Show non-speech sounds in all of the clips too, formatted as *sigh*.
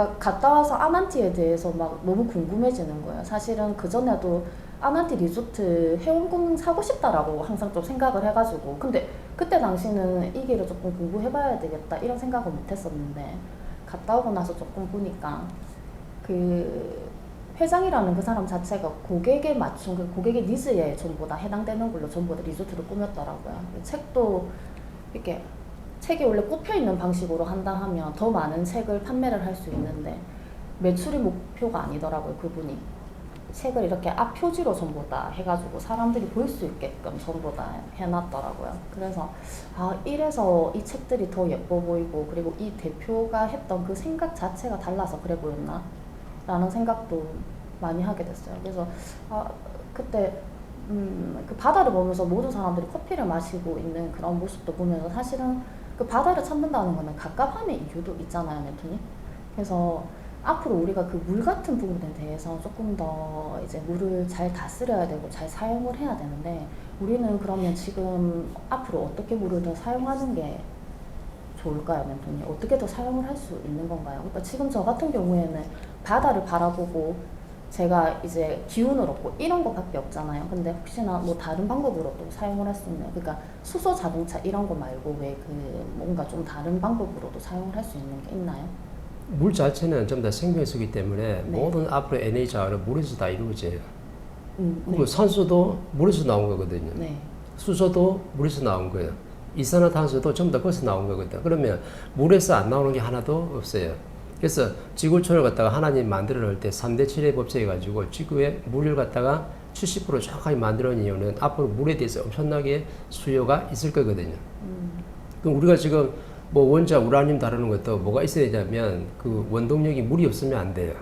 제가 갔다 와서 아만티에 대해서 막 너무 궁금해지는 거예요. 사실은 그 전에도 아만티 리조트 회원권 사고 싶다라고 항상 좀 생각을 해가지고 근데 그때 당시는 이 길을 조금 공부해봐야 되겠다 이런 생각을 못했었는데 갔다 오고 나서 조금 보니까 그 회장이라는 그 사람 자체가 고객에 맞춘 그 고객의 니즈에 전부 다 해당되는 걸로 전부 다 리조트를 꾸몄더라고요. 책도 이렇게 책이 원래 꼽혀 있는 방식으로 한다 하면 더 많은 책을 판매를 할 수 있는데 매출이 목표가 아니더라고요 그분이. 책을 이렇게 앞 표지로 전부 다 해가지고 사람들이 볼 수 있게끔 전부 다 해놨더라고요. 그래서 아 이래서 이 책들이 더 예뻐 보이고 그리고 이 대표가 했던 그 생각 자체가 달라서 그래 보였나? 라는 생각도 많이 하게 됐어요. 그래서 아 그때 음, 그 바다를 보면서 모든 사람들이 커피를 마시고 있는 그런 모습도 보면서 사실은 그 바다를 찾는다는 거는 갑갑함의 이유도 있잖아요, 네토님. 그래서 앞으로 우리가 그 물 같은 부분에 대해서 조금 더 이제 물을 잘 다스려야 되고 잘 사용을 해야 되는데 우리는 그러면 지금 앞으로 어떻게 물을 더 사용하는 게 좋을까요, 멘토님? 어떻게 더 사용을 할 수 있는 건가요? 그러니까 지금 저 같은 경우에는 바다를 바라보고 제가 이제 기운을 얻고 이런 것밖에 없잖아요. 근데 혹시나 뭐 다른 방법으로 또 사용을 할 수 있는 그러니까 수소 자동차 이런 거 말고 왜 그 뭔가 좀 다른 방법으로도 사용을 할 수 있는 게 있나요? 물 자체는 전부 다 생명수기 때문에 네. 모든 앞으로 에너지 자원은 물에서 다 이루어져요. 음, 그리고 산소도 물에서 나온 거거든요. 네. 수소도 물에서 나온 거예요. 이산화탄소도 전부 다 거기서 나온 거거든요. 그러면 물에서 안 나오는 게 하나도 없어요. 그래서 지구촌을 갖다가 하나님 만들어 놓을 때 3대 7의 법칙해 가지고 지구에 물을 갖다가 70% 정확하게 만들어 놓은 이유는 앞으로 물에 대해서 엄청나게 수요가 있을 거거든요. 음, 그럼 우리가 지금 뭐 원자 우라늄 다루는 것도 뭐가 있어야 되냐면 그 원동력이 물이 없으면 안 돼요.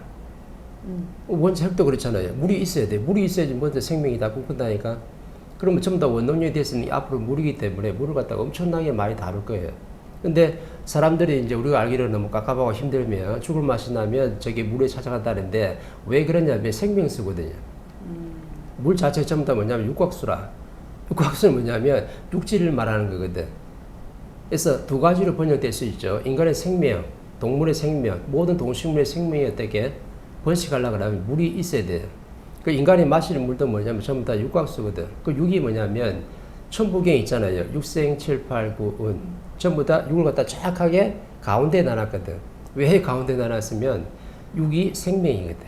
음, 원자 핵도 그렇잖아요. 물이 있어야 돼. 물이 있어야지 먼저 생명이 다 꿈꾼다니까. 그러면 전부 다 원동력이 됐으니 앞으로 물이기 때문에 물을 갖다가 엄청나게 많이 다룰 거예요. 근데 사람들이 이제 우리가 알기로는 너무 깝깝하고 힘들면 죽을 맛이 나면 저기 물에 찾아간다는데 왜 그러냐면 생명수거든요. 음, 물 자체 전부 다 뭐냐면 육각수라. 육각수는 뭐냐면 육지를 말하는 거거든. 그래서 두 가지로 번역될 수 있죠. 인간의 생명, 동물의 생명, 모든 동식물의 생명이 어떻게 번식하려고 하면 물이 있어야 돼요. 그 인간이 마시는 물도 뭐냐면 전부 다 육각수거든. 그 육이 뭐냐면 천부경 있잖아요. 육생, 칠, 팔, 구, 운. 전부 다 육을 갖다 정확하게 가운데 나눴거든. 왜 가운데 나눴으면 육이 생명이거든.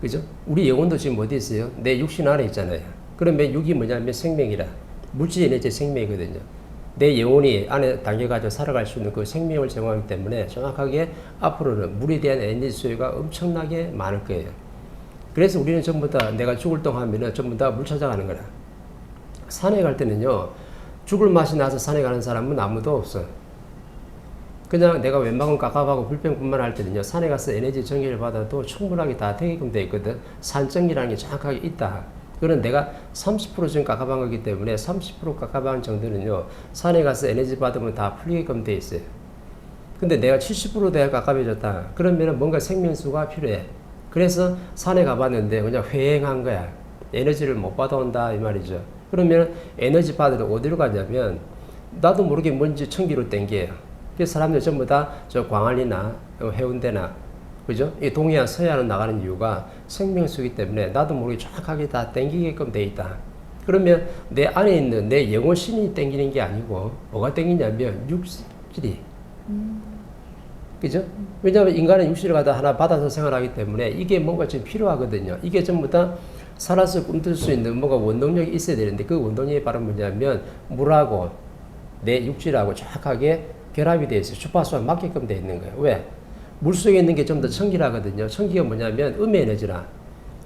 그죠? 우리 영혼도 지금 어디 있어요? 내 육신 안에 있잖아요. 그러면 육이 뭐냐면 생명이라. 물질이 내 생명이거든요. 내 영혼이 안에 담겨가지고 살아갈 수 있는 그 생명을 제공하기 때문에 정확하게 앞으로는 물에 대한 에너지 수요가 엄청나게 많을 거예요. 그래서 우리는 전부 다 내가 죽을 동 하면은 전부 다 물 찾아가는 거라. 산에 갈 때는요, 죽을 맛이 나서 산에 가는 사람은 아무도 없어. 그냥 내가 웬만큼 깝깝하고 불평뿐만 할 때는요, 산에 가서 에너지 전기를 받아도 충분하게 다 되게끔 돼 있거든. 산정기라는 게 정확하게 있다. 그런 내가 30% 지금 깝깝한 거기 때문에 30% 깝깝한 정도는요, 산에 가서 에너지 받으면 다 풀리게끔 돼 있어요. 근데 내가 70% 내가 깝깝해졌다. 그러면은 뭔가 생명수가 필요해. 그래서 산에 가봤는데 그냥 회행한 거야. 에너지를 못 받아온다 이 말이죠. 그러면 에너지 받으러 어디로 가냐면 나도 모르게 뭔지 천기로 땡겨요. 그래서 사람들 전부 다 저 광안리나 해운대나 그죠? 이 동해안 서해안으로 나가는 이유가 생명수기 때문에 나도 모르게 정확하게 다 땡기게끔 돼 있다. 그러면 내 안에 있는 내 영혼신이 땡기는 게 아니고 뭐가 땡기냐면 육질이 그죠? 왜냐하면 인간은 육신을 갖다 하나 받아서 생활하기 때문에 이게 뭔가 좀 필요하거든요. 이게 전부 다 살아서 꿈틀 수 있는 뭔가 원동력이 있어야 되는데 그 원동력이 바로 뭐냐면 물하고 내 육질하고 정확하게 결합이 되어 있어요. 주파수가 맞게끔 되어 있는 거예요. 왜? 물 속에 있는 게 좀 더 청기라거든요. 청기가 뭐냐면 음의 에너지라.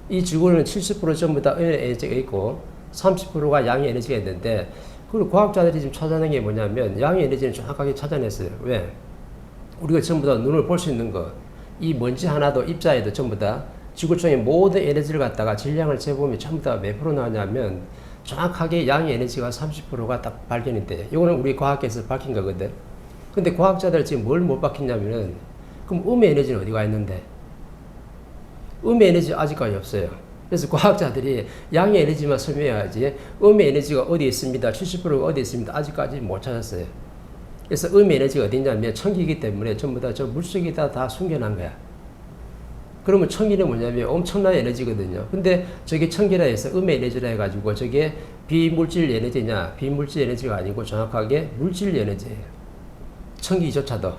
이 지구는 70% 전부 다 음의 에너지가 있고 30%가 양의 에너지가 있는데 그리고 과학자들이 지금 찾아낸 게 뭐냐면 양의 에너지는 정확하게 찾아냈어요. 왜? 우리가 전부 다 눈을 볼 수 있는 거, 이 먼지 하나도 입자에도 전부 다 지구촌의 모든 에너지를 갖다가 질량을 재보면 전부 다 몇 프로 나오냐면 정확하게 양의 에너지가 30%가 딱 발견이 돼. 이거는 우리 과학계에서 밝힌 거거든. 근데 과학자들 지금 뭘 못 밝혔냐면은 그럼 음의 에너지는 어디가 있는데? 음의 에너지 아직까지 없어요. 그래서 과학자들이 양의 에너지만 설명해야지 음의 에너지가 어디 있습니다. 70%가 어디 있습니다. 아직까지 못 찾았어요. 그래서 음의 에너지가 어디냐면 청기이기 때문에 전부 다 저 물속에다 다 숨겨놓은 거야. 그러면 청기는 뭐냐면 엄청난 에너지거든요. 근데 저게 청기라 해서 음의 에너지라 해가지고 저게 비물질 에너지냐? 비물질 에너지가 아니고 정확하게 물질 에너지예요. 청기조차도.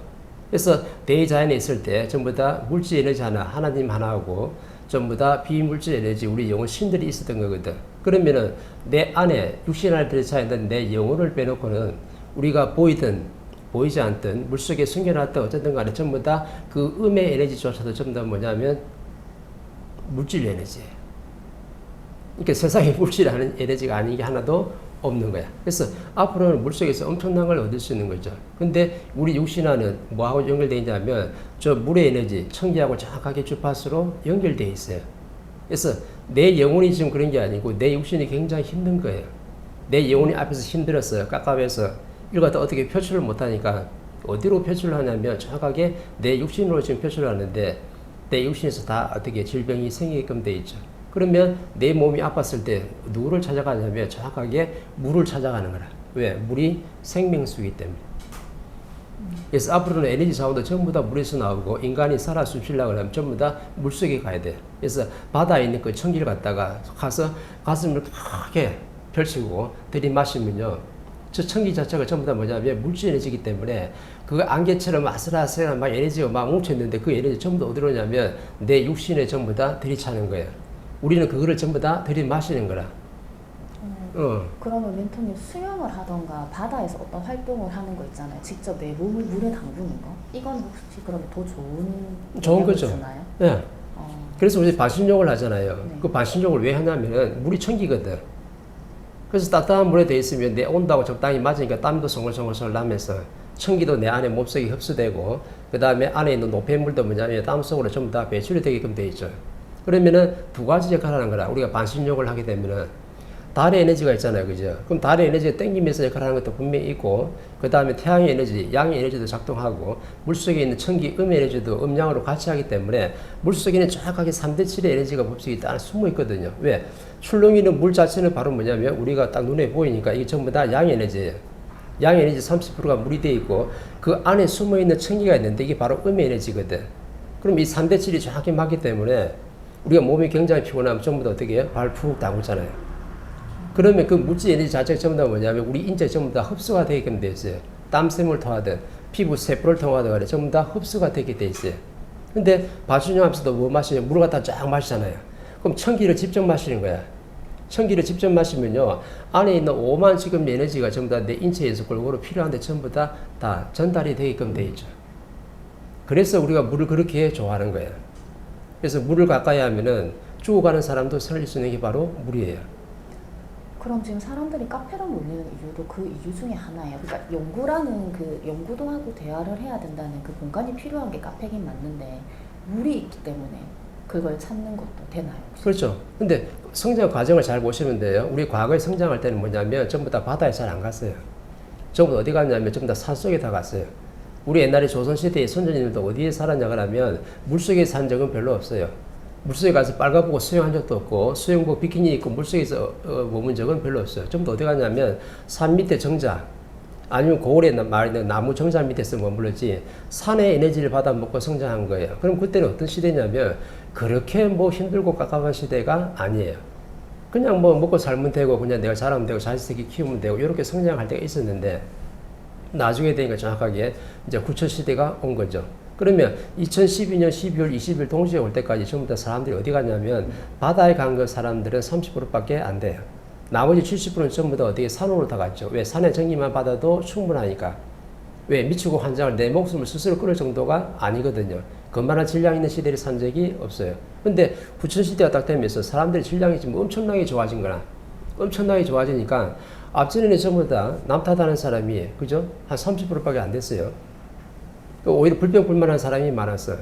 그래서 대자연에 있을 때 전부 다 물질 에너지 하나, 하나님 하나하고 전부 다 비물질 에너지, 우리 영혼 신들이 있었던 거거든. 그러면은 내 안에 육신 안에 들어차 있는 내 영혼을 빼놓고는 우리가 보이든 보이지 않든 물속에 숨겨놨든 어쨌든 간에 전부 다 그 음의 에너지조차도 전부 다 뭐냐면 물질 에너지예요. 그러니까 세상에 *laughs* 물질하는 에너지가 아닌 게 하나도 없는 거야. 그래서 앞으로는 물속에서 엄청난 걸 얻을 수 있는 거죠. 근데 우리 육신화는 뭐하고 연결되어 있냐면 저 물의 에너지, 청기하고 정확하게 주파수로 연결되어 있어요. 그래서 내 영혼이 지금 그런 게 아니고 내 육신이 굉장히 힘든 거예요. 내 영혼이 앞에서 힘들었어요. 깝깝해서 이걸 갖다 어떻게 표출을 못하니까 어디로 표출을 하냐면 정확하게 내 육신으로 지금 표출을 하는데 내 육신에서 다 어떻게 질병이 생기게끔 돼 있죠. 그러면 내 몸이 아팠을 때 누구를 찾아가냐면 정확하게 물을 찾아가는 거라. 왜? 물이 생명수이기 때문에. 그래서 앞으로는 에너지 자원도 전부 다 물에서 나오고 인간이 살아 숨 쉬려고 하면 전부 다 물속에 가야 돼. 그래서 바다에 있는 그 청기를 갖다가 가서 가슴을 크게 펼치고 들이마시면요. 저 청기 자체가 전부 다 뭐냐면 물질 에너지이기 때문에 그 안개처럼 아슬아슬한 막 에너지가 막 뭉쳐있는데 그 에너지 전부 다 어디로 오냐면 내 육신에 전부 다 들이차는 거예요. 우리는 그거를 전부 다 들이마시는 거라. 어. 그러면 멘토님 수영을 하던가 바다에서 어떤 활동을 하는 거 있잖아요. 직접 내 몸을 물에 담그는 거. 이건 혹시 그러면 더 좋은 좋은 거죠. 주나요? 예. 어, 그래서 우리 반신욕을 하잖아요. 네. 그 반신욕을 왜 하냐면은 물이 청기거든. 그래서 따뜻한 물에 돼 있으면 내 온도하고 적당히 맞으니까 땀도 송글송글 나면서 청기도 내 안에 몸속에 흡수되고 그 다음에 안에 있는 노폐물도 뭐냐면 땀 속으로 전부 다 배출이 되게끔 돼 있죠. 그러면은 두 가지 역할을 하는 거라. 우리가 반신욕을 하게 되면은 달의 에너지가 있잖아요. 그죠? 그럼 달의 에너지가 땡기면서 역할을 하는 것도 분명히 있고, 그 다음에 태양의 에너지, 양의 에너지도 작동하고, 물 속에 있는 청기, 음의 에너지도 음양으로 같이 하기 때문에, 물 속에는 정확하게 3대7의 에너지가 법칙이 딱 숨어 있거든요. 왜? 출렁이는 물 자체는 바로 뭐냐면, 우리가 딱 눈에 보이니까 이게 전부 다 양의 에너지예요. 양의 에너지 30%가 물이 되어 있고, 그 안에 숨어 있는 청기가 있는데, 이게 바로 음의 에너지거든. 그럼 이 3대7이 정확히 맞기 때문에, 우리가 몸이 굉장히 피곤하면 전부 다 어떻게 해요? 발 푹 담그잖아요. 그러면 그 물질 에너지 자체가 전부 다 뭐냐면 우리 인체 전부 다 흡수가 되게끔 돼 있어요. 땀샘을 통하든 피부 세포를 통하든 간에 전부 다 흡수가 되게 돼 있어요. 근데 바순형하면서도 뭐 마시냐 물을 갖다 쫙 마시잖아요. 그럼 청기를 직접 마시는 거야. 청기를 직접 마시면요 안에 있는 5만 지금 에너지가 전부 다 내 인체에서 골고루 필요한데 전부 다 다 전달이 되게끔 돼 있죠. 그래서 우리가 물을 그렇게 좋아하는 거예요. 그래서 물을 가까이 하면은 죽어가는 사람도 살릴 수 있는 게 바로 물이에요. 그럼 지금 사람들이 카페로 몰리는 이유도 그 이유 중에 하나예요. 그러니까 연구라는 그 연구도 하고 대화를 해야 된다는 그 공간이 필요한 게 카페긴 맞는데 물이 있기 때문에 그걸 찾는 것도 되나요? 혹시? 그렇죠. 근데 성장 과정을 잘 보시면 돼요. 우리 과거에 성장할 때는 뭐냐면 전부 다 바다에 잘 안 갔어요. 전부 다 어디 갔냐면 전부 다 산속에 다 갔어요. 우리 옛날에 조선시대의 선조님들도 어디에 살았냐 그러면 물속에 산 적은 별로 없어요. 물속에 가서 빨가보고 수영한 적도 없고 수영복 비키니 입고 물속에서 어, 머문 적은 별로 없어요. 전부 다 어디 갔냐면 산 밑에 정자 아니면 고을에 말있는 나무 정자 밑에서 머물렀지 산의 에너지를 받아 먹고 성장한 거예요. 그럼 그때는 어떤 시대냐면 그렇게 뭐 힘들고 깝깝한 시대가 아니에요. 그냥 뭐 먹고 살면 되고 그냥 내가 자라면 되고 자식이 키우면 되고 이렇게 성장할 때가 있었는데 나중에 되니까 정확하게 이제 구천 시대가 온 거죠. 그러면 2012년 12월 20일 동시에 올 때까지 전부 다 사람들이 어디 갔냐면 바다에 간 그 사람들은 30%밖에 안 돼요. 나머지 70%는 전부 다 어디에 산으로 다 갔죠. 왜 산의 전기만 받아도 충분하니까. 왜 미치고 환장을 내 목숨을 스스로 끊을 정도가 아니거든요. 그만한 질량 있는 시대를 산 적이 없어요. 근데 부천 시대가 딱 되면서 사람들의 질량이 지금 엄청나게 좋아진 거라. 엄청나게 좋아지니까 앞전에는 전부 다 남탓하는 사람이 그죠? 한 30%밖에 안 됐어요. 그 오히려 불평불만한 사람이 많았어요.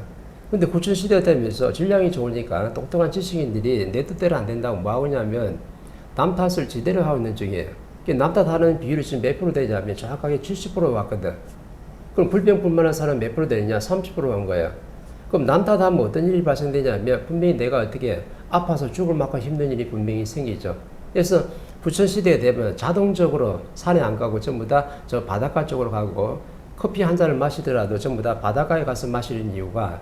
근데 시대가 되면서 질량이 좋으니까 똑똑한 지식인들이 내 뜻대로 안 된다고 뭐 하냐면 남 탓을 제대로 하고 있는 중이에요. 남 탓하는 비율이 지금 몇 프로 되냐면 정확하게 70% 왔거든. 그럼 불평불만한 사람 몇 프로 되느냐? 30%온 거예요. 그럼 남 탓하면 어떤 일이 발생되냐면 분명히 내가 어떻게 아파서 죽을 만큼 힘든 일이 분명히 생기죠. 그래서 부천 시대에 되면 자동적으로 산에 안 가고 전부 다 저 바닷가 쪽으로 가고 커피 한 잔을 마시더라도 전부 다 바닷가에 가서 마시는 이유가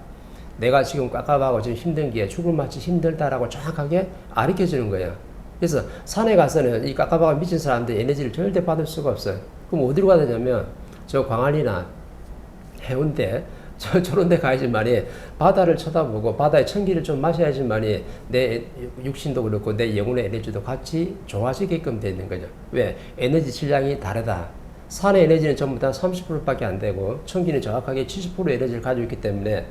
내가 지금 깝깝하고 지금 힘든 게 죽을 맛이 힘들다라고 정확하게 가르쳐 주는 거예요. 그래서 산에 가서는 이 깝깝하고 미친 사람들 에너지를 절대 받을 수가 없어요. 그럼 어디로 가야 되냐면 저 광안리나 해운대 저 저런 데 가야지만이 바다를 쳐다보고 바다의 천기를 좀 마셔야지만이 내 육신도 그렇고 내 영혼의 에너지도 같이 좋아지게끔 돼 있는 거죠. 왜? 에너지 질량이 다르다. 산의 에너지는 전부 다 30%밖에 안 되고 천기는 정확하게 70% 에너지를 가지고 있기 때문에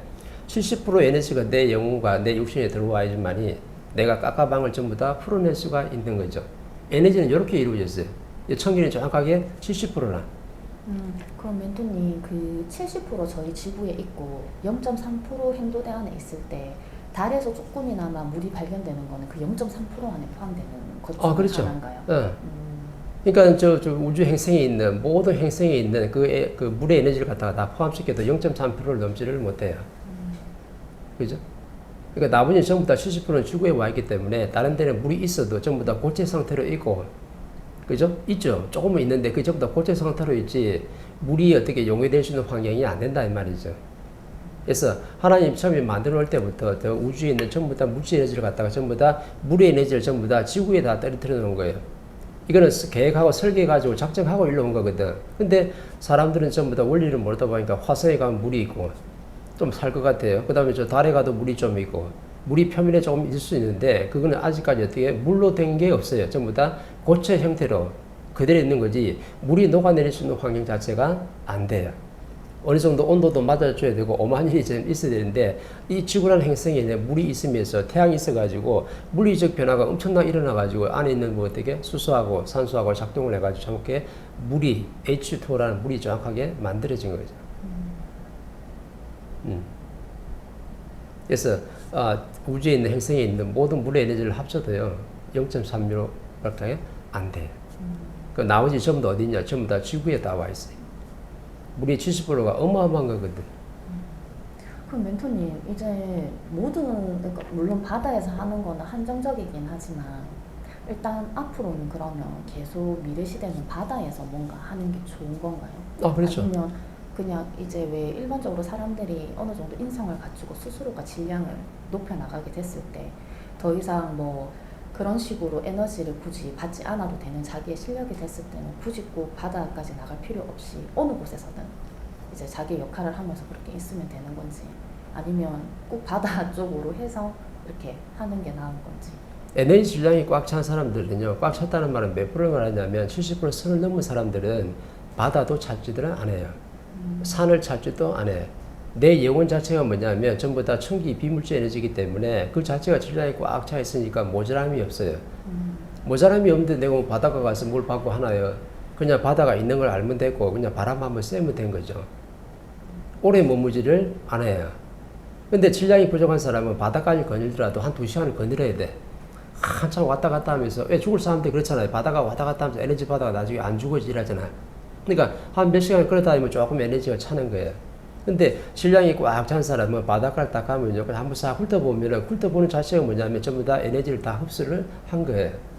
70% 에너지가 내 영혼과 내 육신에 들어와야지만이 내가 깝깝함을 전부 다 풀어낼 수가 있는 거죠. 에너지는 이렇게 이루어졌어요. 이 천기는 정확하게 70%나. 음, 그럼 멘토님 그 70% 저희 지구에 있고 0.3% 행도대 안에 있을 때 달에서 조금이나마 물이 발견되는 거는 그 0.3% 안에 포함되는 것 중에 아, 그렇죠. 하나인가요? 어. 음, 그러니까 저, 저 우주 행성에 있는 모든 행성에 있는 그, 에, 그 물의 에너지를 갖다가 다 포함시켜도 0.3%를 넘지를 못해요. 그죠? 그러니까 나머지 전부 다 70%는 지구에 와 있기 때문에 다른 데는 물이 있어도 전부 다 고체 상태로 있고 그죠? 있죠. 조금은 있는데 그 전부 다 고체 상태로 있지 물이 어떻게 용해될 수 있는 환경이 안 된다 이 말이죠. 그래서 하나님 처음에 만들어 놓을 때부터 저 우주에 있는 전부 다 물질 에너지를 갖다가 전부 다 물의 에너지를 전부 다 지구에 다 떨어뜨려 놓은 거예요. 이거는 스- 계획하고 설계해가지고 작정하고 일러온 거거든. 근데 사람들은 전부 다 원리를 모르다 보니까 화성에 가면 물이 있고 좀 살 것 같아요. 그 다음에 저 달에 가도 물이 좀 있고 물이 표면에 조금 있을 수 있는데 그거는 아직까지 어떻게 물로 된 게 없어요. 전부 다 고체 형태로 그대로 있는 거지 물이 녹아내릴 수 있는 환경 자체가 안 돼요. 어느 정도 온도도 맞아줘야 되고 오만일이 좀 *laughs* 있어야 되는데 이 지구라는 행성에 이제 물이 있으면서 태양이 있어가지고 물리적 변화가 엄청나게 일어나가지고 안에 있는 뭐 어떻게 수소하고 산소하고 작동을 해가지고 정확하게 물이 H2라는 물이 정확하게 만들어진 거죠. 음. 그래서 아, 우주에 있는 행성에 있는 모든 물의 에너지를 합쳐도요 0.3미로밖에 안 돼요. 그 나머지 전부 다 어디 있냐? 전부 다 지구에 다 와 있어요. 물이 70%가 어마어마한 거거든. 그럼 멘토님 이제 모든 그러니까 물론 바다에서 하는 거는 한정적이긴 하지만 일단 앞으로는 그러면 계속 미래 시대는 바다에서 뭔가 하는 게 좋은 건가요? 아, 그렇죠. 아니면 그냥 이제 왜 일반적으로 사람들이 어느 정도 인성을 갖추고 스스로가 질량을 높여 나가게 됐을 때 더 이상 뭐 그런 식으로 에너지를 굳이 받지 않아도 되는 자기의 실력이 됐을 때는 굳이 꼭 바다까지 나갈 필요 없이 어느 곳에서든 이제 자기 역할을 하면서 그렇게 있으면 되는 건지 아니면 꼭 바다 *laughs* 쪽으로 해서 이렇게 하는 게 나은 건지 에너지 질량이 꽉 찬 사람들은요, 꽉 찼다는 말은 몇 프로를 말하냐면 70% 선을 넘은 사람들은 바다도 찾지들은 안 해요. 산을 찾지도 안 해요. 내 영혼 자체가 뭐냐면 전부 다 천기 비물질 에너지이기 때문에 그 자체가 질량이 꽉 차 있으니까 모자람이 없어요. 모자람이 없는데 내가 뭐 바닷가 가서 뭘 받고 하나요? 그냥 바다가 있는 걸 알면 되고 그냥 바람 한번 쐬면 된 거죠. 오래 머무지를 안 해요. 근데 질량이 부족한 사람은 바다까지 거닐더라도 한 두 시간을 거닐어야 돼. 한참 왔다 갔다 하면서 왜 죽을 사람들 그렇잖아요. 바다가 왔다 갔다 하면서 에너지 바다가 나중에 안 죽어지라잖아. 그러니까 한 몇 시간 걸어 다니면 조금 에너지가 차는 거예요. 근데 질량이 꽉 찬 사람은 바닷가를 딱. 그냥 한번 싹 훑어보면은 훑어보는 자체가 뭐냐면 전부 다 에너지를 다 흡수를 한 거예요.